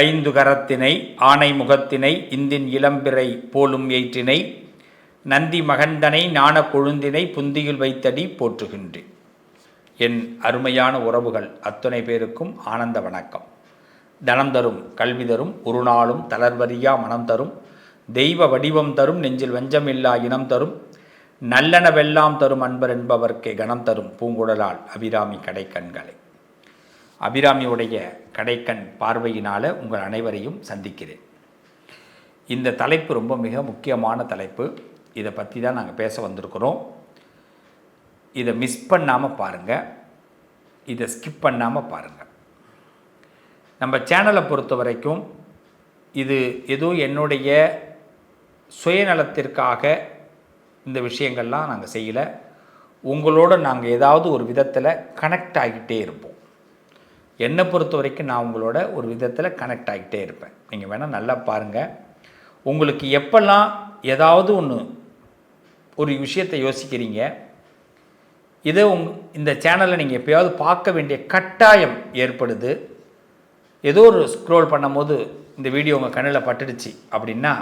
ஐந்து கரத்தினை ஆனை முகத்தினை இந்தின் இளம்பிறை போலும் ஏற்றினை நந்தி மகந்தனை ஞான கொழுந்தினை புந்தியில் வைத்தடி போற்றுகின்றேன். என் அருமையான உறவுகள் அத்தனை பேருக்கும் ஆனந்த வணக்கம். தனம் தரும் கல்வி தரும் ஒரு நாளும் தளர்வரியா மனம் தரும் தெய்வ வடிவம் தரும் நெஞ்சில் வஞ்சமில்லா இனம் தரும் நல்லனவெல்லாம் தரும் அன்பர் என்பவர்க்கே கணம் தரும் பூங்குடலால் அபிராமி கடைக்கண்களை. அபிராமியுடைய கடைக்கண் பார்வையினால் உங்கள் அனைவரையும் சந்திக்கிறேன். இந்த தலைப்பு ரொம்ப மிக முக்கியமான தலைப்பு. இதை பற்றி தான் நாங்கள் பேச வந்திருக்கிறோம். இதை மிஸ் பண்ணாமல் பாருங்கள் இதை ஸ்கிப் பண்ணாமல் பாருங்கள் நம்ம சேனலை பொறுத்த வரைக்கும் இது ஏதோ என்னுடைய சுயநலத்திற்காக இந்த விஷயங்கள்லாம் நாங்கள் செய்யலை. உங்களோட நாங்கள் ஏதாவது ஒரு விதத்தில் கனெக்ட் ஆகிட்டே இருப்போம். என்னை பொறுத்த வரைக்கும் நான் உங்களோட ஒரு விதத்தில் கனெக்ட் ஆகிட்டே இருப்பேன். நீங்கள் வேணால் நல்லா பாருங்கள் உங்களுக்கு எப்பெல்லாம் ஏதாவது ஒன்று ஒரு விஷயத்தை யோசிக்கிறீங்க இதை உங் இந்த சேனலை நீங்கள் எப்போயாவது பார்க்க வேண்டிய கட்டாயம் ஏற்படுது. ஏதோ ஒரு ஸ்க்ரோல் பண்ணும்போது இந்த வீடியோ உங்கள் கண்ணில் பட்டுடுச்சு அப்படின்னா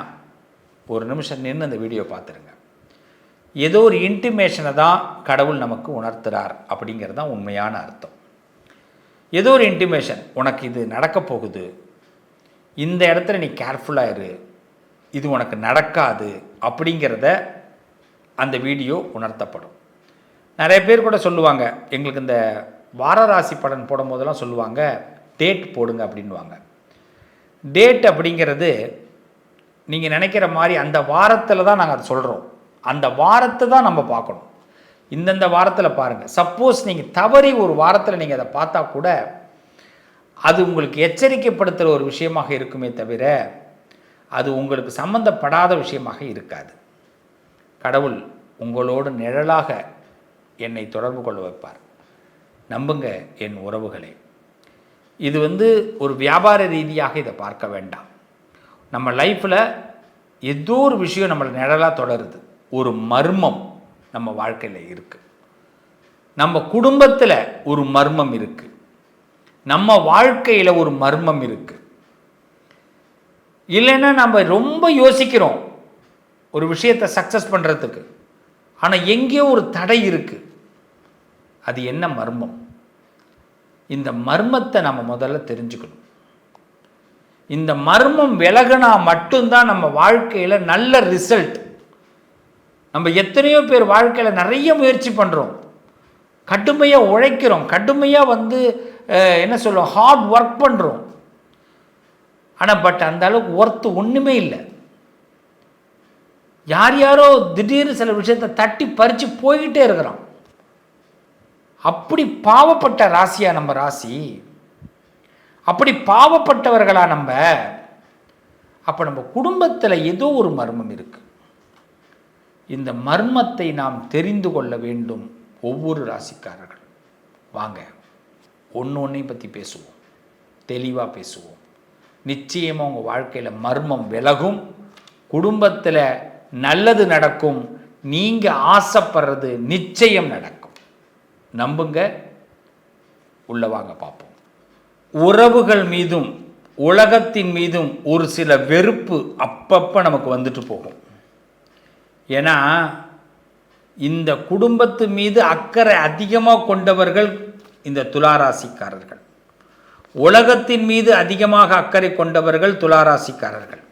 ஒரு நிமிஷம் நின்று அந்த வீடியோ பார்த்துருங்க. ஏதோ ஒரு இன்டிமேஷனை தான் கடவுள் நமக்கு உணர்த்துறார் அப்படிங்கிறது தான் உண்மையான அர்த்தம். ஏதோ ஒரு இன்டிமேஷன் உனக்கு இது நடக்க போகுது. இந்த இடத்துல நீ கேர்ஃபுல்லாக இரு. இது உனக்கு நடக்காது. அப்படிங்கிறத அந்த வீடியோ உணர்த்தப்படும். நிறைய பேர் கூட சொல்லுவாங்க எங்களுக்கு இந்த வாரராசி பலன் போடும் போதெல்லாம் சொல்லுவாங்க டேட் போடுங்க அப்படின்வாங்க டேட் அப்படிங்கிறது நீங்கள் நினைக்கிற மாதிரி அந்த வாரத்தில் தான் நாங்கள் அதை சொல்கிறோம் அந்த வாரத்தை தான் நம்ம பார்க்கணும். இந்தந்த வாரத்தில் பாருங்கள் சப்போஸ் நீங்கள் தவறி ஒரு வாரத்தில் நீங்கள் அதை பார்த்தா கூட அது உங்களுக்கு எச்சரிக்கைப்படுத்துகிற ஒரு விஷயமாக இருக்குமே தவிர அது உங்களுக்கு சம்பந்தப்படாத விஷயமாக இருக்காது. கடவுள் உங்களோடு நிழலாக என்னை தொடர்பு கொள்ள வைப்பார். நம்புங்க என் உறவுகளே. இது வந்து ஒரு வியாபார ரீதியாக இதை பார்க்க வேண்டாம். நம்ம லைஃப்பில் ஏதோ ஒரு விஷயம் நம்மளை நிழலாக தொடருது. ஒரு மர்மம். நம்ம வாழ்க்கையில் இருக்குது நம்ம குடும்பத்தில் ஒரு மர்மம் இருக்குது நம்ம வாழ்க்கையில் ஒரு மர்மம் இருக்குது இல்லைன்னா நம்ம ரொம்ப யோசிக்கிறோம் ஒரு விஷயத்தை சக்ஸஸ் பண்ணுறதுக்கு ஆனால் எங்கேயோ ஒரு தடை இருக்குது அது என்ன மர்மம்? இந்த மர்மத்தை நம்ம முதல்ல தெரிஞ்சுக்கணும். இந்த மர்மம் விலகினா மட்டும்தான் நம்ம வாழ்க்கையில் நல்ல ரிசல்ட் நம்ம எத்தனையோ பேர் வாழ்க்கையில் நிறைய முயற்சி பண்ணுறோம் கடுமையாக உழைக்கிறோம். கடுமையாக வந்து என்ன சொல்லுவோம்? ஹார்ட் ஒர்க் பண்ணுறோம் ஆனால் பட் அந்த அளவுக்கு ஒர்த்து ஒன்றுமே இல்லை. யார் யாரோ திடீர்னு சில விஷயத்தை தட்டி பறித்து போய்கிட்டே இருக்கிறோம் அப்படி பாவப்பட்ட ராசியா நம்ம ராசி? அப்படி பாவப்பட்டவர்களா நம்ம? அப்போ நம்ம குடும்பத்தில் ஏதோ ஒரு மர்மம் இருக்குது இந்த மர்மத்தை நாம் தெரிந்து கொள்ள வேண்டும் ஒவ்வொரு ராசிக்காரர்கள். வாங்க ஒன்று ஒன்றையும் பற்றி பேசுவோம். தெளிவாக பேசுவோம். நிச்சயமாக உங்கள் வாழ்க்கையில் மர்மம் விலகும். குடும்பத்தில் நல்லது நடக்கும். நீங்கள் ஆசைப்படுறது நிச்சயம் நடக்கும். நம்புங்க. உள்ள வாங்க பார்ப்போம். உறவுகள் மீதும் உலகத்தின் மீதும் ஒரு சில வெறுப்பு அப்பப்போ நமக்கு வந்துட்டு போகும். ஏன்னா இந்த குடும்பத்து மீது அக்கறை அதிகமாக கொண்டவர்கள் இந்த துளாராசிக்காரர்கள். உலகத்தின் மீது அதிகமாக அக்கறை கொண்டவர்கள் துளாராசிக்காரர்கள்.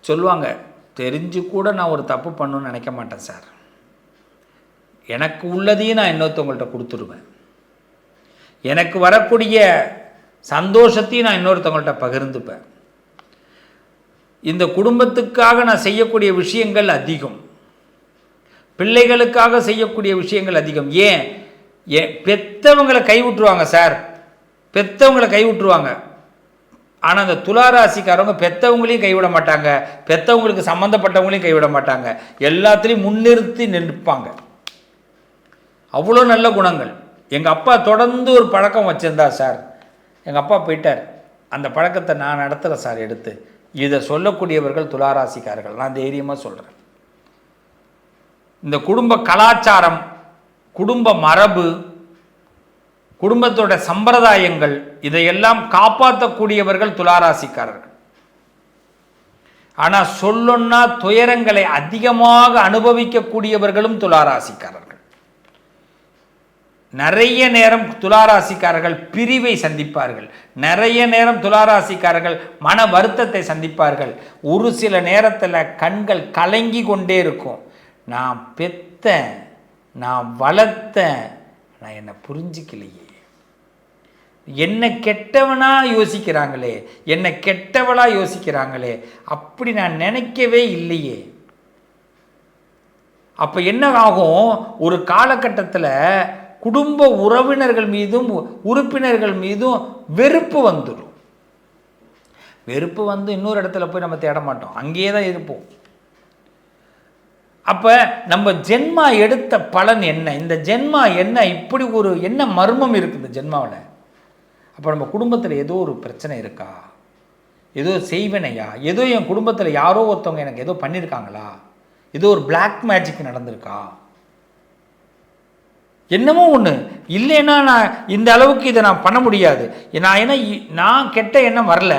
சொல்லுவாங்க தெரிஞ்சு கூட நான் ஒரு தப்பு பண்ணணும்னு நினைக்க மாட்டேன் சார். எனக்கு உள்ளதையும் நான் இன்னொருத்தவங்கள்ட்ட கொடுத்துருவேன். எனக்கு வரக்கூடிய சந்தோஷத்தையும் நான் இன்னொருத்தவங்கள்ட்ட பகிர்ந்துப்பேன். இந்த குடும்பத்துக்காக நான் செய்யக்கூடிய விஷயங்கள் அதிகம். பிள்ளைகளுக்காக செய்யக்கூடிய விஷயங்கள் அதிகம். ஏன்? ஏன் பெத்தவங்களை கைவிட்டுருவாங்க சார். பெத்தவங்களை கைவிட்டுருவாங்க. ஆனால் அந்த துளாராசிக்காரவங்க பெத்தவங்களையும் கைவிட மாட்டாங்க. பெத்தவங்களுக்கு சம்மந்தப்பட்டவங்களையும் கைவிட மாட்டாங்க. எல்லாத்துலேயும் முன்னிறுத்தி நிற்பாங்க. அவ்வளோ நல்ல குணங்கள். எங்கள் அப்பா தொடர்ந்து ஒரு பழக்கம் வச்சுருந்தா சார். எங்கள் அப்பா போயிட்டார். அந்த பழக்கத்தை நான் நடத்துகிறேன் சார் எடுத்து. இதை சொல்லக்கூடியவர்கள் துளாராசிக்காரர்கள். நான் தைரியமாக சொல்கிறேன் இந்த குடும்ப கலாச்சாரம் குடும்ப மரபு குடும்பத்தோட சம்பிரதாயங்கள் இதையெல்லாம் காப்பாற்றக்கூடியவர்கள் துளாராசிக்காரர்கள். ஆனால் சொல்லொன்னா துயரங்களை அதிகமாக அனுபவிக்கக்கூடியவர்களும் துளாராசிக்காரர்கள். நிறைய நேரம் துளாராசிக்காரர்கள் பிரிவை சந்திப்பார்கள். நிறைய நேரம் துளாராசிக்காரர்கள் மன வருத்தத்தை சந்திப்பார்கள். ஒரு சில நேரத்தில் கண்கள் கலங்கி கொண்டே இருக்கும். நான் பெத்த நான் வளர்த்தேன். நான் என்னை புரிஞ்சிக்கலையே. என்னை கெட்டவனாக யோசிக்கிறாங்களே என்ன கெட்டவளாக யோசிக்கிறாங்களே அப்படி நான் நினைக்கவே இல்லையே. அப்போ என்ன ஆகும்? ஒரு காலகட்டத்தில் குடும்ப உறவினர்கள் மீதும் உறுப்பினர்கள் மீதும் வெறுப்பு வந்துடும். வெறுப்பு வந்து இன்னொரு இடத்துல போய் நம்ம தேட மாட்டோம். அங்கேயே தான் இருப்போம். அப்போ நம்ம ஜென்மா எடுத்த பலன் என்ன? இந்த ஜென்மா என்ன? இப்படி ஒரு என்ன மர்மம் இருக்குது இந்த ஜென்மாவில்? அப்போ நம்ம குடும்பத்தில் ஏதோ ஒரு பிரச்சனை இருக்கா? ஏதோ செய்வினையா? ஏதோ என் குடும்பத்தில் யாரோ ஒருத்தவங்க எனக்கு ஏதோ பண்ணியிருக்காங்களா ஏதோ ஒரு பிளாக் மேஜிக் நடந்திருக்கா? என்னமோ ஒன்று இல்லைன்னா நான் இந்த அளவுக்கு இதை நான் பண்ண முடியாது. நான் ஏன்னா நான் கெட்ட எண்ணம் வரல.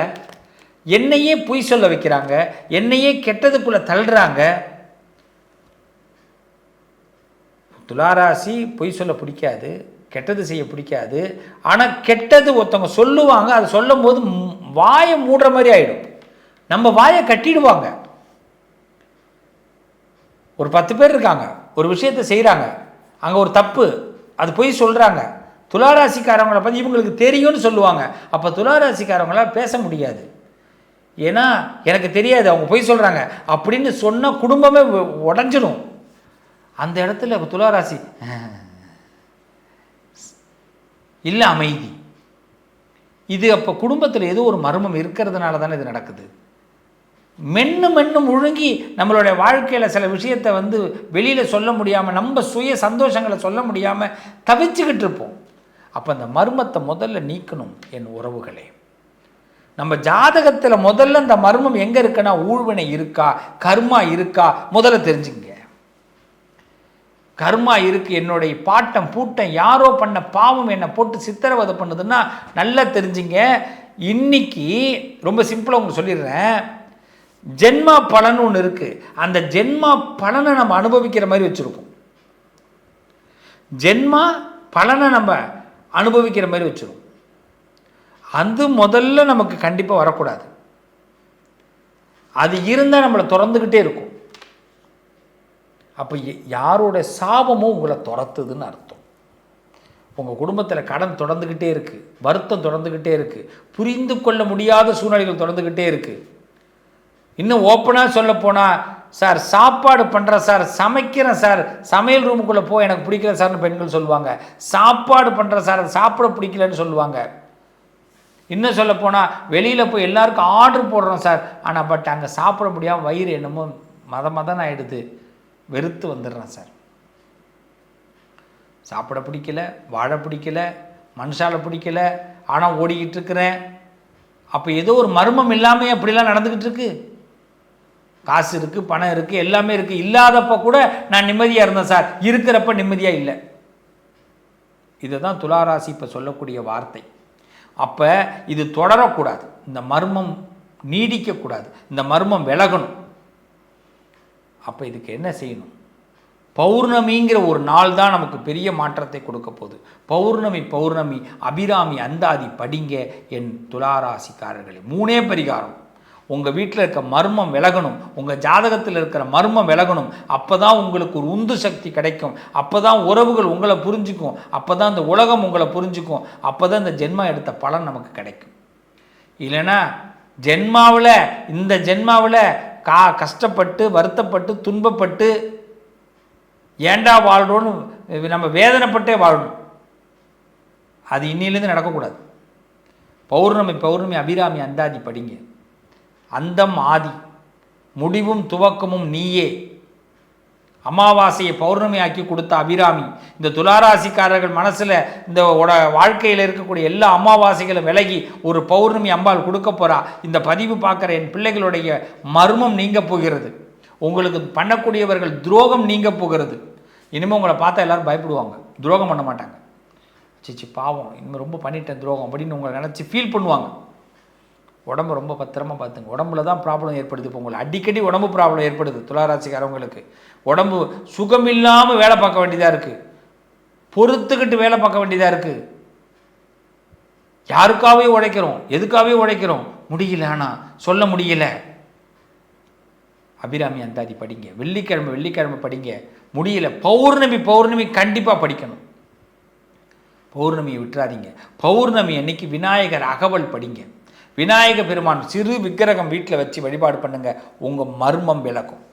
என்னையே பொய் சொல்ல வைக்கிறாங்க. என்னையே கெட்டதுக்குள்ளே தள்ளுறாங்க. துளாராசி பொய் சொல்ல பிடிக்காது. கெட்டது செய்ய பிடிக்காது. ஆனால் கெட்டது ஒருத்தவங்க சொல்லுவாங்க. அதை சொல்லும் போது வாயை மூடுற மாதிரி ஆகிடும் நம்ம வாயை கட்டிடுவாங்க. ஒரு பத்து பேர் இருக்காங்க. ஒரு விஷயத்தை செய்கிறாங்க அங்கே ஒரு தப்பு. அது போய் சொல்கிறாங்க துளாராசிக்காரவங்களை பற்றி இவங்களுக்கு தெரியும்னு சொல்லுவாங்க. அப்போ துளாராசிக்காரவங்களால் பேச முடியாது. ஏன்னா எனக்கு தெரியாது அவங்க போய் சொல்கிறாங்க அப்படின்னு சொன்னால் குடும்பமே உடஞ்சிடும் அந்த இடத்துல துளாராசி இல்லை அமைதி. இது அப்போ குடும்பத்தில் ஏதோ ஒரு மர்மம் இருக்கிறதுனால தானே இது நடக்குது. மென்னு மென்னு முழுங்கி நம்மளுடைய வாழ்க்கையில் சில விஷயத்தை வந்து வெளியில் சொல்ல முடியாமல் நம்ம சுய சந்தோஷங்களை சொல்ல முடியாமல் தவிச்சுக்கிட்டு இருப்போம். அப்போ அந்த மர்மத்தை முதல்ல நீக்கணும் என் உறவுகளே. நம்ம ஜாதகத்தில் முதல்ல அந்த மர்மம் எங்கே இருக்குன்னா ஊழ்வினை இருக்கா கர்மா இருக்கா முதல்ல தெரிஞ்சுங்க. கர்மா இருக்குது என்னுடைய பாட்டம் பூட்டம் யாரோ பண்ண பாவம் என்னை போட்டு சித்திரவதை பண்ணுதுன்னா நல்லா தெரிஞ்சுங்க. இன்னைக்கு ரொம்ப சிம்பிளாக உங்களுக்கு சொல்லிடுறேன். ஜென்மா பலன் ஒன்று இருக்குது அந்த ஜென்மா பலனை நம்ம அனுபவிக்கிற மாதிரி வச்சுருக்கோம் ஜென்மா பலனை நம்ம அனுபவிக்கிற மாதிரி வச்சுருவோம் அது முதல்ல நமக்கு கண்டிப்பாக வரக்கூடாது. அது இருந்தால் நம்மளை திறந்துக்கிட்டே இருக்கும். அப்போ யாரோட சாபமும் உங்களை துரத்துதுன்னு அர்த்தம். உங்கள் குடும்பத்தில் கடன் தொடர்ந்துக்கிட்டே இருக்குது வருத்தம் தொடர்ந்துக்கிட்டே இருக்குது புரிந்து கொள்ள முடியாத சூழ்நிலைகள் தொடர்ந்துக்கிட்டே இருக்குது இன்னும் ஓப்பனாக சொல்ல போனால் சார் சாப்பாடு பண்ணுறேன் சார். சமைக்கிறேன் சார். சமையல் ரூமுக்குள்ளே போய் எனக்கு பிடிக்கல சார்னு பெண்கள் சொல்லுவாங்க. சாப்பாடு பண்ணுறேன் சார். சாப்பிட பிடிக்கலன்னு சொல்லுவாங்க. இன்னும் சொல்ல போனால் வெளியில் போய் எல்லாருக்கும் ஆர்டர் போடுறோம் சார். ஆனால் பட் அங்கே சாப்பிட முடியாமல் வயிறு என்னமோ மத மதம் ஆகிடுது வெறுத்து வந்துடுறேன் சார். சாப்பிட பிடிக்கல வாழ பிடிக்கல மனுஷால பிடிக்கல. ஆனால் ஓடிக்கிட்டு இருக்கிறேன். அப்போ ஏதோ ஒரு மர்மம் இல்லாமல் அப்படிலாம் நடந்துக்கிட்டு இருக்கு. காசு இருக்குது பணம் இருக்குது எல்லாமே இருக்குது இல்லாதப்ப கூட நான் நிம்மதியாக இருந்தேன் சார். இருக்கிறப்ப நிம்மதியாக இல்லை. இதை தான் துளாராசி இப்போ சொல்லக்கூடிய வார்த்தை. அப்போ இது தொடரக்கூடாது. இந்த மர்மம் நீடிக்கக்கூடாது. இந்த மர்மம் விலகணும். அப்போ இதுக்கு என்ன செய்யணும்? பௌர்ணமிங்கிற ஒரு நாள் தான் நமக்கு பெரிய மாற்றத்தை கொடுக்க போகுது. பௌர்ணமி பௌர்ணமி அபிராமி அந்தாதி படிங்க என் துளாராசிக்காரர்களே. மூணே பரிகாரம். உங்கள் வீட்டில் இருக்க மர்மம் விலகணும் உங்கள் ஜாதகத்தில் இருக்கிற மர்மம் விலகணும் அப்போ தான் உங்களுக்கு ஒரு உந்து சக்தி கிடைக்கும். அப்போ தான் உறவுகள் உங்களை புரிஞ்சுக்கும். அப்போ தான் இந்த உலகம் உங்களை புரிஞ்சுக்கும். அப்போ தான் இந்த ஜென்மா எடுத்த பலன் நமக்கு கிடைக்கும். இல்லைன்னா ஜென்மாவில் இந்த ஜென்மாவில் கா கஷ்டப்பட்டு வருத்தப்பட்டு துன்பப்பட்டு ஏண்டா வாழ்கிறோன்னு நம்ம வேதனைப்பட்டே வாழணும். அது இன்னிலேருந்து நடக்கக்கூடாது. பௌர்ணமி பௌர்ணமி அபிராமி அந்தாதி படிங்க. அந்தம் ஆதி. முடிவும் துவக்கமும் நீயே. அமாவாசையை பௌர்ணமி ஆக்கி கொடுத்த அபிராமி. இந்த துளாராசிக்காரர்கள் மனசில் இந்த வாழ்க்கையில் இருக்கக்கூடிய எல்லா அமாவாசைகளும் விலகி ஒரு பௌர்ணமி அம்பாள் கொடுக்க போகிறா இந்த பதிவு பார்க்குற என் பிள்ளைகளுடைய மர்மம் நீங்க போகிறது. உங்களுக்கு பண்ணக்கூடியவர்கள் துரோகம் நீங்க போகிறது. இனிமேல் உங்களை பார்த்தா எல்லோரும் பயப்படுவாங்க. துரோகம் பண்ண மாட்டாங்க. சிச்சி பாவம். இனிமேல் ரொம்ப பண்ணிட்டேன் துரோகம் அப்படின்னு உங்களை நினச்சி ஃபீல் பண்ணுவாங்க. உடம்பு ரொம்ப பத்திரமாக பார்த்துங்க. உடம்புல தான் ப்ராப்ளம் ஏற்படுது இப்போ உங்களுக்கு. அடிக்கடி உடம்பு ப்ராப்ளம் ஏற்படுது துளாராசிக்காரவங்களுக்கு. உடம்பு சுகம் இல்லாமல் வேலை பார்க்க வேண்டியதாக இருக்குது பொறுத்துக்கிட்டு வேலை பார்க்க வேண்டியதாக இருக்குது யாருக்காகவே உழைக்கிறோம்? எதுக்காகவே உழைக்கிறோம்? முடியல ஆனால் சொல்ல முடியல. அபிராமி அந்தாதி படிங்க. வெள்ளிக்கிழமை வெள்ளிக்கிழமை படிங்க. முடியல. பௌர்ணமி பௌர்ணமி கண்டிப்பாக படிக்கணும். பௌர்ணமியை விட்டுறாதீங்க. பௌர்ணமி அன்னைக்கு விநாயகர் அகவல் படிங்க. விநாயக பெருமான் சிறு விக்கிரகம் வீட்டில் வச்சு வழிபாடு பண்ணுங்கள் உங்கள் மர்மம் விளக்கும்.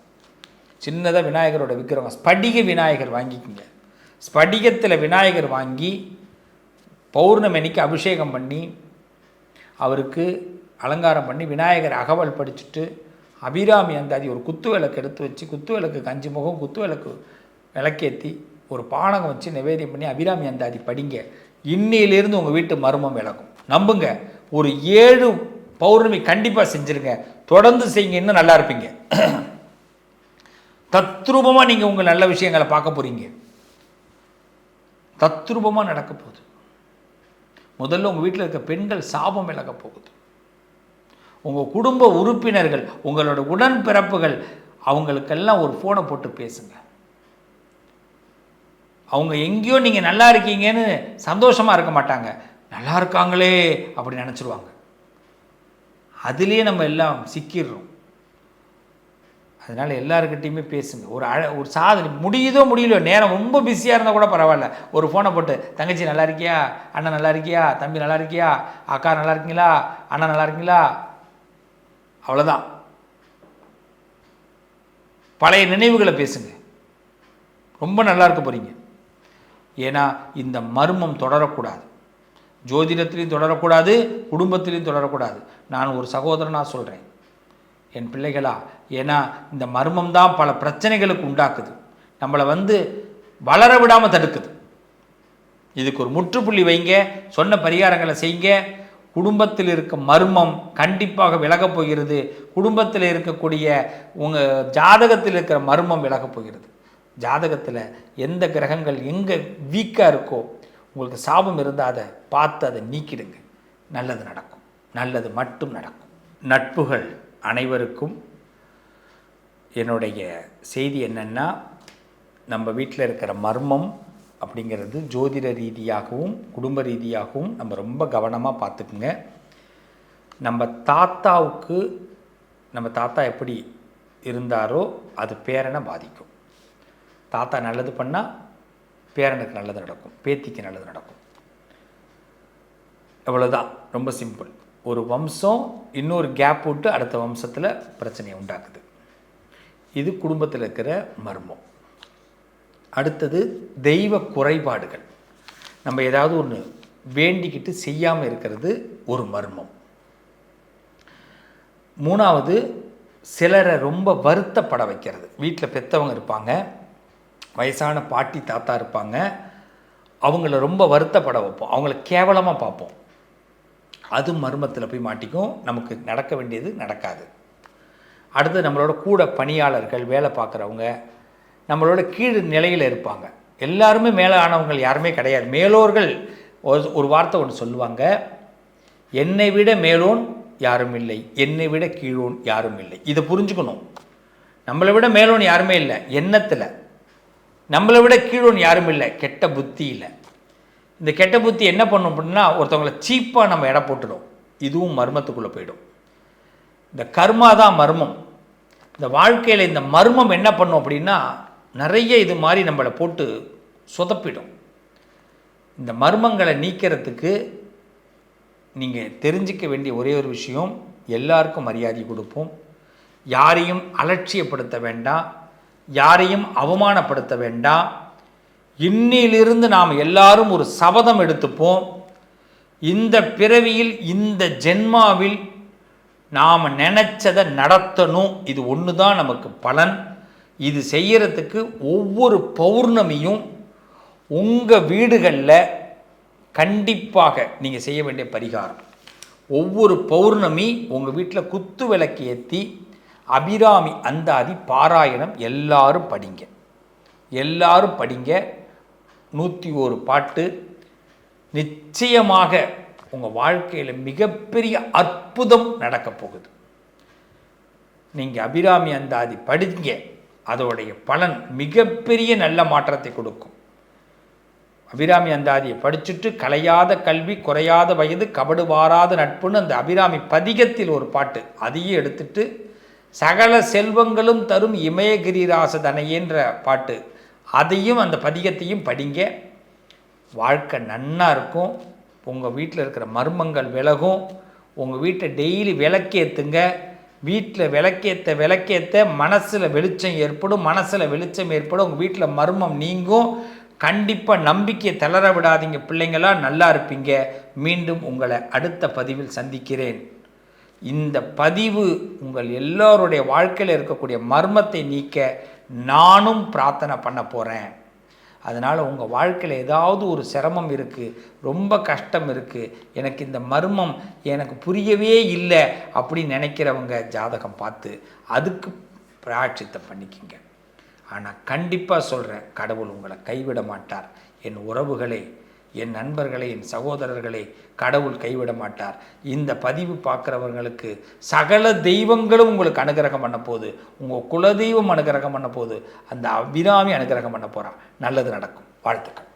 சின்னதாக விநாயகரோட விக்கிரகம் ஸ்படிக விநாயகர் வாங்கிக்கோங்க. ஸ்படிகத்தில் விநாயகர் வாங்கி பௌர்ணமி அபிஷேகம் பண்ணி அவருக்கு அலங்காரம் பண்ணி விநாயகர் அகவல் படிச்சுட்டு அபிராமி அந்தாதி ஒரு குத்து விளக்கு எடுத்து வச்சு குத்து விளக்கு கஞ்சி முகம் குத்து விளக்கு விளக்கேற்றி ஒரு பானகம் வச்சு நிவேதியம் பண்ணி அபிராமி அந்தாதி படிங்க. இன்னிலிருந்து உங்கள் வீட்டு மர்மம் விளக்கும். நம்புங்க. ஒரு ஏழு பௌர்ணமி கண்டிப்பாக செஞ்சுருங்க. தொடர்ந்து செய்யுங்க இன்னும் நல்லா இருப்பீங்க. தத்ரூபமாக நீங்கள் உங்கள் நல்ல விஷயங்களை பார்க்க போகிறீங்க தத்ரூபமாக நடக்க போகுது. முதல்ல உங்கள் வீட்டில் இருக்க பெண்கள் சாபம் விலக போகுது. உங்கள் குடும்ப உறுப்பினர்கள் உங்களோட உடன்பிறப்புகள் அவங்களுக்கெல்லாம் ஒரு ஃபோனை போட்டு பேசுங்க. அவங்க எங்கேயோ நீங்கள் நல்லா இருக்கீங்கன்னு சந்தோஷமாக இருக்க மாட்டாங்க. நல்லா இருக்காங்களே அப்படி நினச்சிருவாங்க. அதுலேயே நம்ம எல்லாம் சிக்கிடுறோம் அதனால் எல்லாருக்கிட்டையுமே பேசுங்க. ஒரு அழ ஒரு சாதனை. முடியுதோ முடியலையோ நேரம் ரொம்ப பிஸியாக இருந்தால் கூட பரவாயில்ல. ஒரு ஃபோனை போட்டு தங்கச்சி நல்லா இருக்கியா? அண்ணன் நல்லா இருக்கியா? தம்பி நல்லா இருக்கியா? அக்கா நல்லா இருக்கீங்களா? அண்ணன் நல்லா இருக்கீங்களா? அவ்வளோதான் பழைய நினைவுகளை பேசுங்க. ரொம்ப நல்லா இருக்க போகிறீங்க ஏன்னா இந்த மர்மம் தொடரக்கூடாது. ஜோதிடத்திலையும் தொடரக்கூடாது குடும்பத்திலையும் தொடரக்கூடாது. நான் ஒரு சகோதரனாக சொல்கிறேன் என் பிள்ளைகளா ஏன்னா இந்த மர்மம் தான் பல பிரச்சனைகளுக்கு உண்டாக்குது. நம்மளை வந்து வளர விடாமல் தடுக்குது. இதுக்கு ஒரு முற்றுப்புள்ளி வைங்க சொன்ன பரிகாரங்களை செய்யுங்க குடும்பத்தில் இருக்க மர்மம் கண்டிப்பாக விலகப் போகிறது. குடும்பத்தில் இருக்கக்கூடிய உங்கள் ஜாதகத்தில் இருக்கிற மர்மம் விலகப் போகிறது. ஜாதகத்தில் எந்த கிரகங்கள் எங்கே வீக்காக இருக்கோ உங்களுக்கு சாபம் இருந்தால் அதை பார்த்து அதை நீக்கிடுங்க. நல்லது நடக்கும். நல்லது மட்டும் நடக்கும். நட்புகள் அனைவருக்கும் என்னுடைய செய்தி என்னென்னா நம்ம வீட்டில் இருக்கிற மர்மம் அப்படிங்கிறது ஜோதிட ரீதியாகவும் குடும்ப ரீதியாகவும் நம்ம ரொம்ப கவனமாக பார்த்துக்குங்க. நம்ம தாத்தாவுக்கு நம்ம தாத்தா எப்படி இருந்தாரோ அது பேரனை பாதிக்கும். தாத்தா நல்லது பண்ணால் பேரனுக்கு நல்லது நடக்கும் பேத்திக்கு நல்லது நடக்கும். எவ்வளோதான் ரொம்ப சிம்பிள் ஒரு வம்சம் இன்னொரு கேப் விட்டு அடுத்த வம்சத்தில் பிரச்சனையை உண்டாக்குது. இது குடும்பத்தில் இருக்கிற மர்மம். அடுத்தது தெய்வ குறைபாடுகள். நம்ம ஏதாவது ஒன்று வேண்டிக்கிட்டு செய்யாமல் இருக்கிறது ஒரு மர்மம். மூணாவது சிலரை ரொம்ப வருத்தப்பட வைக்கிறது. வீட்டில் பெற்றவங்க இருப்பாங்க. வயசான பாட்டி தாத்தா இருப்பாங்க. அவங்கள ரொம்ப வருத்தப்பட வைப்போம். அவங்கள கேவலமாக பார்ப்போம். அது மர்மத்தில் போய் மாட்டிக்கும். நமக்கு நடக்க வேண்டியது நடக்காது. அடுத்து நம்மளோட கூட பணியாளர்கள் வேலை பார்க்குறவங்க நம்மளோட கீழ் நிலையில் இருப்பாங்க. எல்லாருமே மேலே ஆனவங்கள் யாருமே கிடையாது. மேலோர்கள் ஒரு- ஒரு வார்த்தை ஒன்று சொல்லுவாங்க. என்னை விட மேலோன் யாரும் இல்லை. என்னை விட கீழோன் யாரும் இல்லை. இதை புரிஞ்சுக்கணும். நம்மளை விட மேலோன் யாருமே இல்லை. எண்ணத்தில். நம்மளை விட கீழோன் யாரும் இல்லை. கெட்ட புத்தி இல்லை இந்த கெட்ட புத்தி என்ன பண்ணும் அப்படின்னா ஒருத்தவங்களை சீப்பாக நம்ம இடம் போட்டுடும். இதுவும் மர்மத்துக்குள்ளே போயிடும். இந்த கர்மா தான் மர்மம். இந்த வாழ்க்கையில் இந்த மர்மம் என்ன பண்ணும் அப்படின்னா நிறைய இது மாதிரி நம்மளை போட்டு சொதப்பிடும். இந்த மர்மங்களை நீக்கிறதுக்கு நீங்கள் தெரிஞ்சிக்க வேண்டிய ஒரே ஒரு விஷயம் எல்லாருக்கும் மரியாதை கொடுப்போம். யாரையும் அலட்சியப்படுத்த வேண்டாம். யாரையும் அவமானப்படுத்த வேண்டாம் இன்னிலிருந்து நாம் எல்லாரும் ஒரு சபதம் எடுத்துப்போம். இந்த பிறவியில் இந்த ஜென்மாவில் நாம் நினச்சதை நடத்தணும். இது ஒன்று தான் நமக்கு பலன். இது செய்கிறதுக்கு ஒவ்வொரு பௌர்ணமியும் உங்கள் வீடுகளில் கண்டிப்பாக நீங்கள் செய்ய வேண்டிய பரிகாரம். ஒவ்வொரு பௌர்ணமி உங்கள் வீட்டில் குத்து விளக்கு ஏற்றி அபிராமி அந்தாதி பாராயணம் எல்லாரும் படிங்க. எல்லாரும் படிங்க. நூற்றி ஒரு பாட்டு. நிச்சயமாக உங்கள் வாழ்க்கையில் மிகப்பெரிய அற்புதம் நடக்கப் போகுது. நீங்கள் அபிராமி அந்தாதி படிங்க. அதோடைய பலன் மிகப்பெரிய நல்ல மாற்றத்தை கொடுக்கும். அபிராமி அந்தாதியை படிச்சுட்டு கலையாத கல்வி குறையாத வயது கபடு வாராத நட்புன்னு அந்த அபிராமி பதிகத்தில் ஒரு பாட்டு. அதையும் எடுத்துட்டு சகல செல்வங்களும் தரும் இமயகிரிராசதனையன்ற பாட்டு. அதையும் அந்த பதிகத்தையும் படிங்க. வாழ்க்கை நன்னாக இருக்கும். உங்கள் வீட்டில் இருக்கிற மர்மங்கள் விலகும். உங்கள் வீட்டை டெய்லி விளக்கேற்றுங்க வீட்டில் விளக்கேற்ற விளக்கேற்ற மனசில் வெளிச்சம் ஏற்படும். மனசில் வெளிச்சம் ஏற்படும். உங்கள் வீட்டில் மர்மம் நீங்கும். கண்டிப்பாக நம்பிக்கையை தளர விடாதீங்க. பிள்ளைங்களா நல்லா இருப்பீங்க. மீண்டும் உங்களை அடுத்த பதிவில் சந்திக்கிறேன். இந்த பதிவு உங்கள் எல்லோருடைய வாழ்க்கையில் இருக்கக்கூடிய மர்மத்தை நீக்க நானும் பிரார்த்தனை பண்ண போகிறேன் அதனால் உங்கள் வாழ்க்கையில் ஏதாவது ஒரு சிரமம் இருக்குது ரொம்ப கஷ்டம் இருக்குது எனக்கு இந்த மர்மம் எனக்கு புரியவே இல்லை அப்படின்னு நினைக்கிறவங்க ஜாதகம் பார்த்து அதுக்கு பிராட்சித்தை பண்ணிக்கிங்க. ஆனால் கண்டிப்பாக சொல்கிறேன் கடவுள் உங்களை கைவிட மாட்டார். என் உறவுகளை என் நண்பர்களை என் சகோதரர்களை கடவுள் கைவிட மாட்டார். இந்த பதிவு பார்க்குறவர்களுக்கு சகல தெய்வங்களும் உங்களுக்கு அனுகிரகம் பண்ண போகுது. உங்கள் குலதெய்வம் அனுகிரகம் பண்ண போகுது. அந்த அபிராமி அனுகிரகம் பண்ண போகிறான் நல்லது நடக்கும். வாழ்த்துக்கள்.